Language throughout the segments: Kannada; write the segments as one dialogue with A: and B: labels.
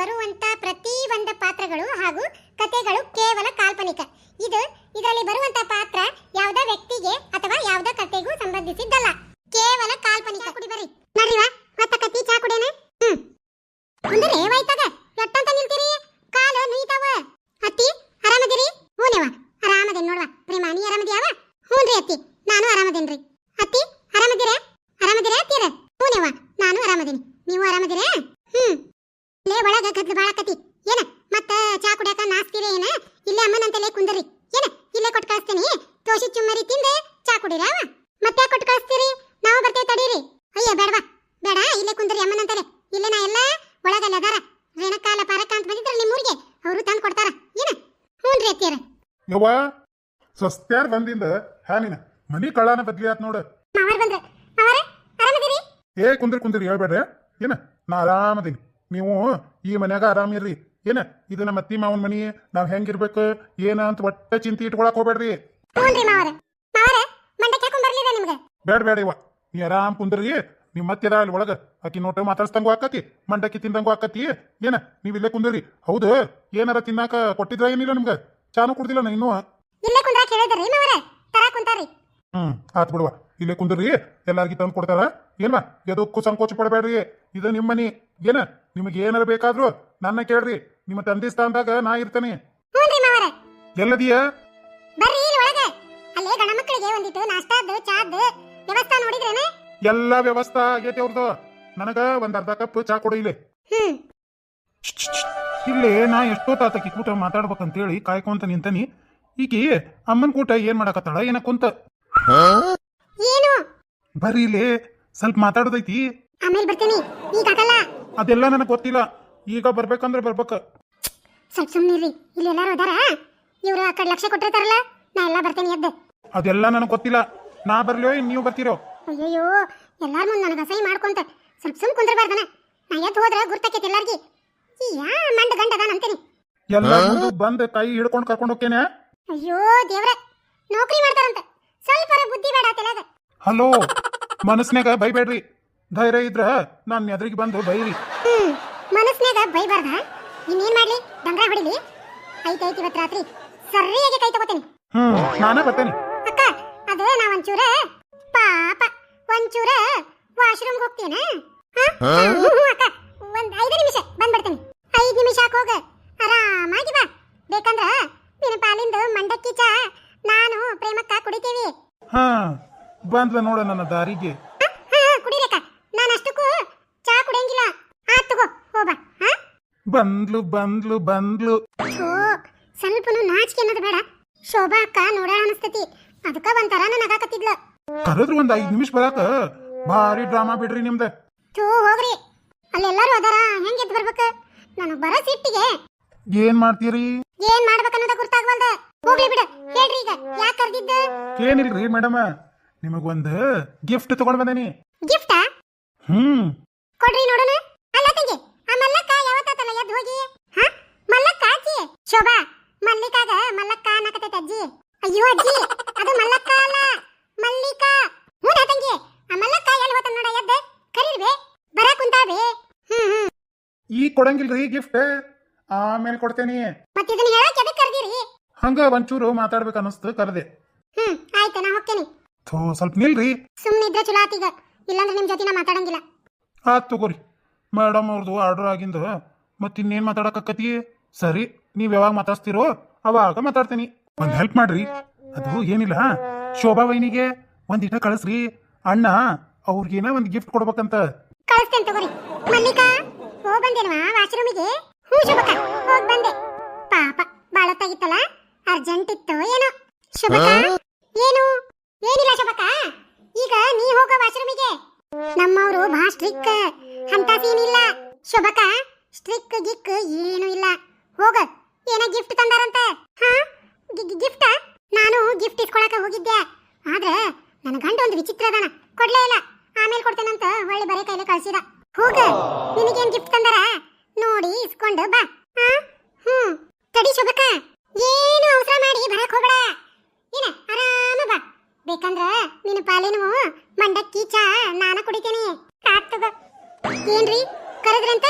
A: ಬರುವಂತ ಪ್ರತಿ ಒಂದು ಪಾತ್ರಗಳು ಹಾಗೂ ಕಥೆಗಳು ಕೇವಲ ಕಾಲ್ಪನಿಕ. ಇದು ಇದರಲ್ಲಿ ಬರುವಂತ ಪಾತ್ರ ಯಾವುದೇ ವ್ಯಕ್ತಿಗೆ ಅಥವಾ ಯಾವುದೇ ಕಥೆಗೂ ಸಂಬಂಧಿಸಿದ್ದಲ್ಲ. ಕೇವಲ ಕಾಲ್ಪನಿಕ. ಕುಡಿ ಬರ್ರಿ. ನಡ್ರಿವಾ? ಮತ್ತ ಕತ್ತಿ ಚಾ ಕುಡಿಯನ? ಹ್ಮ್. ಅಂದ್ರೆ ಏವಾಯ್ತದ ಎಟ್ಟಂತ ನಿಲ್ತೀರಿ? ಕಾಲು ನುಯ್ತಾವ ಅತ್ತಿ ಆರಾಮದಿರಿ? ಹೂನೇವ ಆರಾಮದೇನ್ ನೋಡ್ವಾ? ಪ್ರೇಮ ನೀ ಆರಾಮದಿಯಾವ? ಹ್ಞೂನ್ರಿ ಅತ್ತಿ ನಾನು ಆರಾಮದೇನ್ರಿ ಅತ್ತಿ ಆರಾಮದಿರ ಆರಾಮದಿರ ಅತ್ತೀರ ಹೂನೇವ ನಾನು ಆರಾಮದೇನಿ ನೀವು ಆರಾಮದಿರ ಹ್ಮ್ ಲೇ ಒಳಗ ಗದ್ಲು ಬಾಳಕತಿ ಏನ ಮತ್ತ ಚಾ ಕುಡಿಯಾಕ ನಾಸ್ತಿರಿ ಏನ ಇಲ್ಲೇ ಅಮ್ಮನಂತಲೇ ಕುಂದರಿ ಏನ ಇಲ್ಲೇ ಕೊಟ್ಟು ಕಳಿಸ್ತೀನಿ ತೋಸಿ ಚುಮ್ಮರಿ ತಿಂದೆ ಚಾ ಕುಡಿರ ಮತ್ತೆ ಕೊಟ್ಟು ಕಳಿಸ್ತೀರಿ? ನಾವು ಬರ್ತೇವೆ ತಡೀರಿ. ಅಯ್ಯ ಬೇಡವಾ. ಬೇಡ ಇಲ್ಲೇ ಕುಂದ್ರಿ ಅಮ್ಮನ ಅಂತಾರೆ ಇಲ್ಲೇ ನಾ ಎಲ್ಲ ಒಳಗಲ್ಲ ಅದಾರ. ರೇಣಕಾಲ ಪಾರಕ ಅಂತ ಬಂದಿದ್ರ ನಿಮ್ಮೂರಿಗೆ ಅವರು ತಂದು ಕೊಡ್ತಾರ. ಏನ? ಹ್ಞೂನ್ರಿ ಅತ್ತಿಯರ.
B: ಯವ್ವ ಸಸ್ತ್ಯಾರ್ ಬಂದಿಂದ ಹಾನಿನ ಮನಿ ಕಳ್ಳಾನ ಬದ್ಲಿ ಆತ್ ನೋಡ.
A: ಮಾವಾರ್ ಬಂದ್ರ. ಮಾವಾರ ಆರಾಮದಿರಿ?
B: ಏ ಕುಂದ್ರಿ ಕುಂದ್ರಿ ಹೇಳ್ಬೇಡ್ರಿ. ಏನ? ನಾ ಆರಾಮದೀನಿ. ನೀವು ಈ ಮನ್ಯಾಗ ಆರಾಮಿರ್ರಿ. ಏನ? ಇದು ನಮ್ಮ ಅತ್ತಿ ಮಾವನ ಮನಿ. ನಾವ್ ಹೆಂಗಿರ್ಬೇಕು? ಏನ ಅಂತ ಒಟ್ಟ ಚಿಂತೆ ಇಟ್ಕೊಳಕ್ ಹೋಗ್ಬೇಡ್ರಿ.
A: ಹ್ಞೂನ್ರಿ ರೀ ಮಾವಾರ ಮಂಡಕ್ಕೆ ಹಾಕೊಂಡ್ ಬರ್ಲಿದ ನಿಮ್ಗೆ
B: ಬೇಡ ಬೇಡ ಇವ. ನೀ ಆರಾಮ್ ಕುಂದ್ರಿ ನಿಮ್ ಮತ್ತೆ ಅಲ್ಲಿ ಒಳಗ? ಆಕಿ ನೋಟ ಮಾತಾಡ್ಸ್ದಂಗು ಆಕತಿ ಮಂಡಕ್ಕಿ ತಿಂದಂಗು ಆಕತಿ. ಏನ ನೀವ್ ಇಲ್ಲೇ ಕುಂದ್ರಿ ಹೌದು ಏನಾರ ತಿನ್ನಾಕ ಕೊಟ್ಟಿದ್ರ ಏನಿಲ್ಲ ನಿಮ್ಗ? ಚಾನು ಕುಡ್ದಿಲ್ಲ ನಾ ಇನ್ನೂ
A: ಇಲ್ಲೇ ಕುಂದ್ರಾಕ್ ಹೇಳಿದ್ರಿ ಮಾವರ. ತರ ಕುಂತಾರಿ.
B: ಹ್ಮ್ ಆತ್ ಬಿಡುವ. ಇಲ್ಲೇ ಕುಂದ್ರಿ ಎಲ್ಲಾರ್ಗಿ ತಂದು ಕೊಡ್ತಾರ? ಏನ್ವಾ ಎದಕ್ಕೂ ಸಂಕೋಚ ಪಡಬೇಡ್ರಿ. ಇದು ನಿಮ್ಮ ಮನಿ. ಏನ ನಿಮಗೆ ಏನಾರ ಬೇಕಾದ್ರು ನನ್ನ ಕೇಳ್ರಿ. ನಿಮ್ಮ ತಂದೆ ಸ್ಥಾನದಾಗ ನಾ ಇರ್ತೇನೆ.
A: ಹ್ಞೂನ್ರಿ ಮಾವಾರ.
B: ಎಲ್ಲದಿಯ?
A: ಬರ್ರಿ ಇಲ್ಲಿ ಒಳಗೆ. ಅಲ್ಲೇ ಗಣ ಮಕ್ಕಳಿಗೆ ಒಂದಿಟ್ಟು ನಾಷ್ಟಾದ್ದು ಚಾದ್ದು
B: ಎಲ್ಲಾ ವ್ಯವಸ್ಥೆ ಆಗೈತಿ ಅವ್ರದ್ದು ನನಗ ಒಂದ್ ಅರ್ಧ ಕಪ್ ಚಾ ಕೊಡು ಇಲ್ಲಿ.
A: ಹ್ಮ್.
B: ಇಲ್ಲಿ ನಾ ಎಷ್ಟೋ ತಾತಕಿ ಕೂಟ ಮಾತಾಡ್ಬೇಕಂತೇಳಿ ಕಾಯ್ಕೊಂತ ನಿಂತನಿ. ಈಕಿ ಅಮ್ಮನ್ ಕೂಟ ಏನ್ ಮಾಡಕತ್ತಾಳ ಏನ ಕುಂತ?
A: ಏನು?
B: ಬರ್ರಿ ಇಲ್ಲಿ ಸ್ವಲ್ಪ ಮಾತಾಡೋದೈತಿ.
A: ಆಮೇಲೆ ಬರ್ತೀನಿ. ಈಗ ಆಗಲ್ಲ.
B: ಅದೆಲ್ಲ ನನಗ್ ಗೊತ್ತಿಲ್ಲ. ಈಗ ಬರ್ಬೇಕಂದ್ರೆ ಬರ್ಬೇಕ.
A: ಸ್ವಲ್ಪ ಸುಮ್ಮನಿರಿ ಇಲ್ಲಿ ಎಲ್ಲಾರು ಅದಾರ? ಇವ್ರು ಆ ಕಡೆ ಲಕ್ಷ ಕೊಟ್ಟಿರ್ತಾರಲ್ಲ ನಾ ಎಲ್ಲ ಬರ್ತೇನೆ ಎದ್ದು.
B: ಅದೆಲ್ಲ ನನಗ್ ಗೊತ್ತಿಲ್ಲ. ನಾ ಬರ್ಲಿಯೋ ಇನ್ ನೀವು ಬರ್ತೀರೋ?
A: ಅಯ್ಯಯ್ಯೋ ಎಲ್ಲಾರ ಮುಂದೆ ನನಗೆ ಅಸಹ್ಯ ಮಾಡ್ಕೊಂತ. ಸ್ವಲ್ಪ ಸುಮ್ ಕುಂದ್ರಬಾರ್ದನ. ನಾ ಎದ್ದು ಹೋದ್ರೆ ಗುರ್ತಕ್ಕೆ ಎಲ್ಲಾರ್ಗಿ. ಈ ಯಾ ಮಂಡ ಗಂಡ ಅದಾನ ಅಂತೀನಿ.
B: ಎಲ್ಲರೂ ಬಂದು ಕೈ ಹಿಡ್ಕೊಂಡು ಕರ್ಕೊಂಡು ಹೋಗ್ತೇನೆ?
A: ಅಯ್ಯೋ ದೇವ್ರೆ ನೌಕರಿ ಮಾಡ್ತಾರಂತ. ಸ್ವಲ್ಪ ಬುದ್ಧಿ ಬೇಡ ತಲೆಗ
B: ಹಲೋ ಮನಸ್ನಾಗ ಬೈಬೇಡ್ರಿ. ಧೈರ್ಯ ಇದ್ರ ನಾನ್ ಎದ್ರಿಗೆ ಬಂದು ಬೈರಿ.
A: ಹ್ಮ್ ಮನಸ್ನ್ಯಾಗ ಬೈಬಾರ್ದ? ಇನ್ನೇನ್ ಮಾಡ್ಲಿ? ಡಂಗ್ರ ಹೊಡಿಲಿ? ಐತೈತಿ ಇವತ್ತು ರಾತ್ರಿ. ಸರಿಯಾಗಿ ಕೈ ತಗೋತೇನೆ.
B: ಹ್ಮ್ ನಾನೇ ಬರ್ತೇನೆ.
A: ಅಕ್ಕ ಅದೇ ನಾವ್ ಒಂಚೂರ ಹೋಗ್ತೀನಾ ಅಕ್ಕ. ಒಂದ್ ಐದು ನಿಮಿಷ. ಬಂದ್ಬಿಡ್ತೇನೆ ಐದು ನಿಮಿಷ ಹೋಗ. ಆರಾಮಾಗಿ ಬಾ. ಬೇಕಂದ್ರ ನಿನ್ನ ಪಾಲಿಂದು ಮಂಡಕ್ಕಿ ಚಾ ನಾನು ಪ್ರೇಮಕ್ಕ ಕುಡಿತೀವಿ.
B: ಹಾ ಬಂದ್ಲ ನೋಡ ನನ್ನ ದಾರಿಗೆ.
A: ಕುಡಿಬೇಕ ನಾನು ಅಷ್ಟಕ್ಕೂ ಚಾ ಕುಡಿಯಂಗಿಲ್ಲ. ಆ ತಗೋ ಹೋಗ ಹಾ?
B: ಬಂದ್ಲು ಬಂದ್ಲು ಬಂದ್ಲು.
A: ಸ್ವಲ್ಪನು ನಾಚಿಕೆ ಅನ್ನೋದು ಬೇಡ. ಶೋಭಾ ಅಕ್ಕ ನೋಡ ಅನಿಸ್ತತಿ. ಅದಕ್ಕ ಒಂಥರ ನಗಾಕತ್ತಿದ್ಲ.
B: ಕರೆದ್ರು ಒಂದ್ ಐದ್ ನಿಮಿಷ ಬರಾಕ. ಭಾರಿ ಡ್ರಾಮಾ ಬಿಡ್ರಿ ನಿಮ್ದ.
A: ಥೂ ಹೋಗ್ರಿ. ಅಲ್ಲೆಲ್ಲರೂ ಅದಾರ ಹೆಂಗ್ ಎದ್ದು ಬರ್ಬೇಕು? ನನಗ್ ಬರ ಸಿಟ್ಟಿಗೆ
B: ಏನ್ ಮಾಡ್ತೀರಿ?
A: ಏನ್ ಮಾಡ್ಬೇಕನ್ನೋದ ಗುರ್ತಾಗ್ವಲ್ದ? ಹೋಗ್ಲಿ ಬಿಡು. ಹೇಳ್ರಿ ಈಗ ಯಾಕೆ ಕರ್ದಿದ್ದ?
B: ಏನಿಲ್ರಿ ಮೇಡಮ್ ನಿಮಗೊಂದು ಗಿಫ್ಟ್ ತಗೊಂಡ್ ಬಂದೇನಿ.
A: ಗಿಫ್ಟಾ
B: ಹ್ಮ್.
A: ಕೊಡ್ರಿ ನೋಡೋಣ. ಅಲ್ಲ ತಂಗಿ ಆ ಮಲ್ಲಕ್ಕ ಯಾವತ್ತಾತಲ್ಲ ಎದ್ದು ಹೋಗಿ? ಹಾ? ಮಲ್ಲಕ್ಕ ಅಜ್ಜಿ? ಶೋಭಾ ಮಲ್ಲಿಕಾಗ ಮಲ್ಲಕ್ಕ ಅನ್ನಕತ್ತೈತೆ ಅಜ್ಜಿ. ಅಯ್ಯೋ ಅಜ್ಜಿ ಅದು ಮಲ್ಲಕ್ಕ ಅಲ್ಲ ಮಲ್ಲಿಕಾ. ಹ್ಞೂ ತಂಗಿ ಆ ಮಲ್ಲಕ್ಕ ಎಲ್ಲಿ ಹೋತ ನೋಡ ಎದ್ದ ಕರೀರ್ಬೆ ಬರ ಕುಂತಾಬೆ ಹ್ಮ್ ಹ್ಮ್
B: ಈಗ ಕೊಡಂಗಿಲ್ರಿ ಗಿಫ್ಟ್ ಆಮೇಲೆ ಕೊಡ್ತೇನಿ.
A: ಮತ್ತೆ ಇದನ್ನ ಹೇಳಕ್ ಎದಕ್ಕೆ ಕರ್ದಿರಿ?
B: ಹಂಗ ಒಂಚೂರು ಮಾತಾಡ್ಬೇಕು ಅನ್ನಿಸ್ತು ಕರೆದೆ.
A: ಹ್ಮ್ ಆಯ್ತು ನಾ ಹೋಗ್ತೀನಿ.
B: ಥೋ ಸ್ವಲ್ಪ ನಿಲ್ರಿ.
A: ಸುಮ್ಮನೆ ಇದ್ರೆ ಚಲೋ ಆತೀಗ ಇಲ್ಲಾಂದ್ರೆ ನಿಮ್ ಜೊತೆ ನಾ ಮಾತಾಡಂಗಿಲ್ಲ.
B: ಆತ್ ತಗೋರಿ. ಮೇಡಮ್ ಅವ್ರದ್ದು ಆರ್ಡರ್ ಆಗಿಂದ ಮತ್ತೆ ಇನ್ನೇನ್ ಮಾತಾಡಕತ್ತಿ? ಸರಿ ನೀವು ಯಾವಾಗ ಮಾತಾಡ್ಸ್ತೀರೋ ಅವಾಗ ಮಾತಾಡ್ತೀನಿ. ಒಂದ್ ಹೆಲ್ಪ್ ಮಾಡ್ರಿ. ಅದು ಏನಿಲ್ಲ ಶೋಭಾ ವೈನಿಗೆ ಒಂದ್ ಇಟ ಕಳಿಸ್ರಿ. ಅಣ್ಣ ಅವ್ರಿಗೇನ ಒಂದ್ ಗಿಫ್ಟ್ ಕೊಡ್ಬೇಕಂತ.
A: ಕಳಿಸ್ತೇನೆ ತಗೋರಿ. ಮಲ್ಲಿಕಾ? ಹೋಗ್ ಬಂದೇನವಾ ವಾಶ್ರೂಮಿಗೆ? ಹ್ಞೂ ಶುಭಕ ಹೋಗ್ ಬಂದೆ ಪಾಪ ಬಾಳತ್ತಾಗಿತ್ತಲ್ಲ ಅರ್ಜೆಂಟ್ ಇತ್ತು ಏನೋ. ಶುಭಕ ಏನು? ಏನಿಲ್ಲ ಶುಭಕ ಈಗ ನೀ ಹೋಗ ವಾಶ್ರೂಮಿಗೆ. ನಮ್ಮವರು ಬಹಳ ಸ್ಟ್ರಿಕ್ ಅಂತ ಸೀನಿಲ್ಲ. ಶುಭಕ ಸ್ಟ್ರಿಕ್ ಗಿಕ್ ಏನು ಇಲ್ಲ. ಹೋಗ ಏನ ಗಿಫ್ಟ್ ತಂದಾರಂತೆ? ಹಾ? ಗಿಫ್ಟ ನಾನು ಗಿಫ್ಟ್ ಇಸ್ಕೊಳಕ ಹೋಗಿದ್ದೆ. ಆದ್ರೆ ನನ್ನ ಗಂಡ ಒಂದು ವಿಚಿತ್ರ ಅದಾನ. ಕೊಡ್ಲೇ ಇಲ್ಲ. ಆಮೇಲೆ ಕೊಡ್ತೇನಂತ ಹೊಳ್ಳಿ ಬರೀ ಕೈಲಿ ಕಳ್ಸಿದ. ಹೋಗ. ನಿನಗೇನ್ ಗಿಫ್ಟ್ ತಂದಾರ? ನೋಡಿ ಇಸ್ಕೊಂಡು ಬಾ. ಹಾ ಹ್ಮ್. ತಡಿ ಶುಭಕ ಏನು ಅವಸರ ಮಾಡಿ ಬರಕ್ ಹೋಗಬೇಡ. ಏನ ಆರಾಮ ಬಾ. ಬೇಕಂದ್ರ ನಿನ್ನ ಪಾಲೇನು ಮಂಡಕ್ಕಿ ಚಾ ನಾನ ಕುಡಿತೇನೆ. ಆಗ್ತದ ಏನ್ರಿ ಏನ್ರಿ? ಕರೆದ್ರಂತ?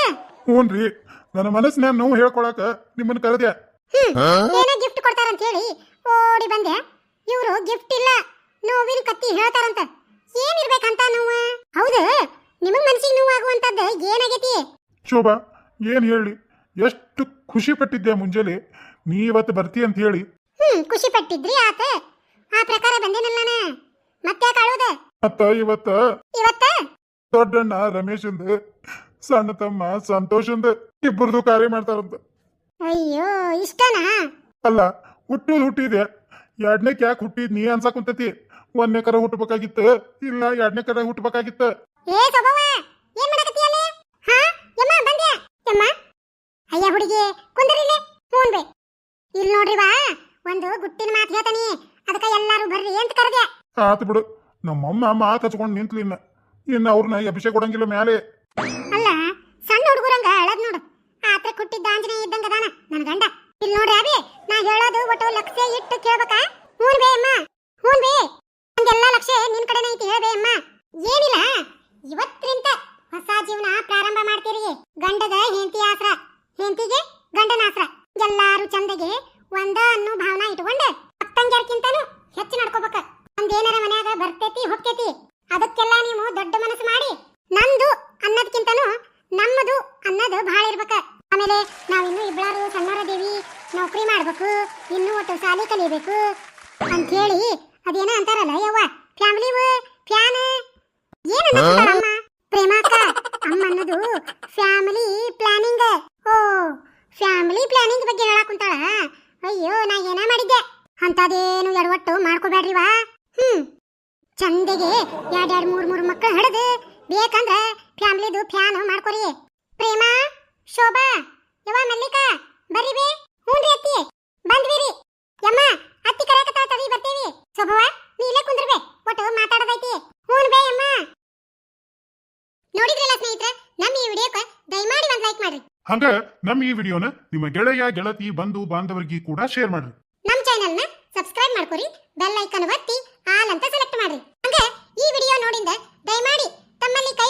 B: ಹ್ಞೂನ್ರಿ ನನ್ನ ಮನಸ್ಸಿನ ನೋವು ಹೇಳ್ಕೊಳಕ ನಿಮ್ಮನ್ನ ಕರೆದೆ.
A: ಹ್ಮ್. ಏನೋ ಗಿಫ್ಟ್ ಕೊಡ್ತಾರಂತ ಹೇಳಿ ಓಡಿ ಬಂದೆ. ಇವರು ಗಿಫ್ಟ್ ಇಲ್ಲ. ನೋವಿನ ಕತ್ತಿ ಹೇಳ್ತಾರಂತ. ಏನಿರ್ಬೇಕಂತ ನೋವು ಹೌದು ನಿಮಗ್ ಮನ್ಸಿಗೆ ನೋವು ಆಗುವಂತದ್ದು ಏನಾಗೈತಿ
B: ಶೋಭಾ ಏನು ಹೇಳಿ? ಎಷ್ಟು ಖುಷಿ ಪಟ್ಟಿದ್ದೆ ಮುಂಜಾನೆ? ನೀ ಇವತ್ತು ಬರ್ತೀಯ ಅಂತ ಹೇಳಿ.
A: ಹ್ಮ್ ಖುಷಿ ಪಟ್ಟಿದ್ರಿ ಆತ. ಆ ಪ್ರಕಾರ ಬಂದೇನಲ್ಲ ಮತ್ತೆ ಕಾಳುದ
B: ಮತ್ತ ಇವತ್ತ?
A: ಇವತ್ತ?
B: ದೊಡ್ಡಣ್ಣ ರಮೇಶಂದ ಸಣ್ಣ ತಮ್ಮ ಸಂತೋಷಂದ ಇಬ್ಬರದು ಕಾರ್ಯ ಮಾಡ್ತಾರಂತ.
A: ಅಯ್ಯೋ ಇಷ್ಟನಾ?
B: ಅಲ್ಲ ಹುಟ್ಟುದು ಹುಟ್ಟಿದೆ ಎರಡನೇ ಕ್ಯಾಕ್ ಹುಟ್ಟಿದ್ ನೀ ಅನ್ಸಕ್ ಕುಂತತಿ. ಒಂದನೇ ಕರ ಹುಟ್ಟಬೇಕಾಗಿತ್ತು ಇಲ್ಲ ಎರಡನೇ ಕರ ಹುಟ್ಟಬೇಕಾಗಿತ್ತು
A: ಏ ಸೊಬವ ಏನ್ ಮಾಡಕತ್ತಿ ಅಲ್ಲಿ ಹಾ ಯಮ್ಮ ಯಮ್ಮ ಅಯ್ಯ ಹುಡುಗಿ ಕುಂದ್ರಿಲೆ ಫೋನ್ ಬೇ ಇಲ್ಲಿ ನೋಡ್ರಿ ವಾ ಒಂದು ಗುಟ್ಟಿನ ಮಾತು ಹೇಳ್ತಾನಿ. ಅದಕ್ಕ ಎಲ್ಲಾರು ಬರ್ರಿ ಅಂತ ಕರೆದೆ.
B: ಆತು ಬಿಡು. ನಮ್ಮಮ್ಮ ಮಾತು ಹಚ್ಕೊಂಡು ನಿಂತ್ಲಿ ಇನ್ನ. ಇನ್ನು ಅವ್ರನ್ನ ಅಭಿಷೇಕ ಕೊಡಂಗಿಲ್ಲ ಮ್ಯಾಲೆ.
A: ಅಲ್ಲ ಸಣ್ಣ ಹುಡುಗರಂಗ ಅಳದ್ ನೋಡು. ಆತ್ರ ಕುಟ್ಟಿದ್ದ ಆಂಜನೇಯ ಇದ್ದಂಗ ಅದಾನ ನನ್ನ ಗಂಡ. ಇಲ್ಲಿ ನೋಡ್ರಿ ಅಬಿ ನಾ ಹೇಳೋದು ಒಟ್ಟು ಲಕ್ಷ್ಯ ಇಟ್ಟು ಕೇಳ್ಬೇಕಾ? ಹೂನ್ ಬೇ ಅಮ್ಮ ಹೂನ್ ಬೇ ನಂಗೆಲ್ಲ ಲಕ್ಷ ನಿನ್ ಕಡೆನೇ ಐತಿ ಹೇಳ್ಬೇ ಅಮ್ಮ. ಏನಿಲ್ಲ ಇವತ್ರಿಂತ ಹೊಸ ಜೀವನ ಪ್ರಾರಂಭ ಮಾಡ್ತೀರಿ. ಗಂಡಗ ಆಮೇಲೆ ನಾವಿನ್ನೂ ಇಬ್ಬಳಾರು ಸಣ್ಣವರದೇವಿ ನೌಕರಿ ಮಾಡ್ಬೇಕು. ಇನ್ನೂ ಒಟ್ಟು ಸಾಲಿ ಕಲಿಬೇಕು. ಅಂತ ಹೇಳಿ ಅದೇನ ಅಂತಾರಲ್ಲ ಯವ್ವ? Family fan? ಏನು ಅಮ್ಮ? ಪ್ರೇಮಾಕ ಅಮ್ಮ ಅನ್ನೋದು ಫ್ಯಾಮಿಲಿ ಪ್ಲಾನಿಂಗ್. ಓ, ಫ್ಯಾಮಿಲಿ ಪ್ಲಾನಿಂಗ್ ಬಗ್ಗೆ ಹೇಳಕ್ ಕುಂತಾಳ? ಅಯ್ಯೋ, ನಾ ಏನ ಮಾಡಿದ್ದೆ? ಅಂತದೇನು ಎಡವಟ್ಟು ಮಾಡ್ಕೋಬೇಡ್ರಿ ವಾ. ಹ್ಮ್. ಚಂದಗೆ ಎರಡ್ ಎರಡ್ ಮೂರ್ ಮೂರ್ ಮಕ್ಕಳು ಹಿಡಿದು ಬೇಕಂದ್ರ ಫ್ಯಾಮಿಲಿದು ಫ್ಯಾನ್ ಮಾಡ್ಕೊರಿ. ಪ್ರೇಮ, ಶೋಭಾ. ಯವ್ವ ಮಲ್ಲಿಕಾ ಬರ್ರಿ ಬೇ ಹ್ಞೂನ್ರಿ ಅತ್ತಿ. ಬಂದ್ವಿರಿ ಯಮ್ಮ ಅತ್ತಿ ಕರೆಯಕತ್ತಾಳ ತಡಿ ಬರ್ತೀವಿ. ಸೊಬವ ನೀ ಇಲ್ಲೇ ಕುಂದ್ರಬೇ ಒಟ್ಟು ಮಾತಾಡೋದೈತಿ. ಹ್ಞೂನ್ ಬೇ ಯಮ್ಮ. ನೋಡಿದ್ರಲ್ಲ ಸ್ನೇಹಿತರೆ ನಮ್ಮ ಈ ವಿಡಿಯೋಕ್ಕೆ ದಯಮಾಡಿ ಒಂದು ಲೈಕ್ ಮಾಡ್ರಿ.
B: ಹಂಗ ನಮ್ಮ ಈ ವಿಡಿಯೋನ ನಿಮ್ಮ ಗೆಳೆಯ ಗೆಳತಿ ಬಂಧು ಬಾಂಧವರಿಗೆ ಕೂಡ ಶೇರ್ ಮಾಡ್ರಿ.
A: ನಮ್ಮ ಚಾನೆಲ್ನ ಸಬ್ಸ್ಕ್ರೈಬ್ ಮಾಡ್ಕೊರಿ ಬೆಲ್ ಐಕಾನ್ ಒತ್ತಿ ಆಲ್ ಅಂತ ಸೆಲೆಕ್ಟ್ ಮಾಡ್ರಿ. ಹಂಗೆ ಈ ವಿಡಿಯೋ ನೋಡಿಂದ ದಯಮಾಡಿ ತಮ್ಮಲ್ಲಿ ಕೈ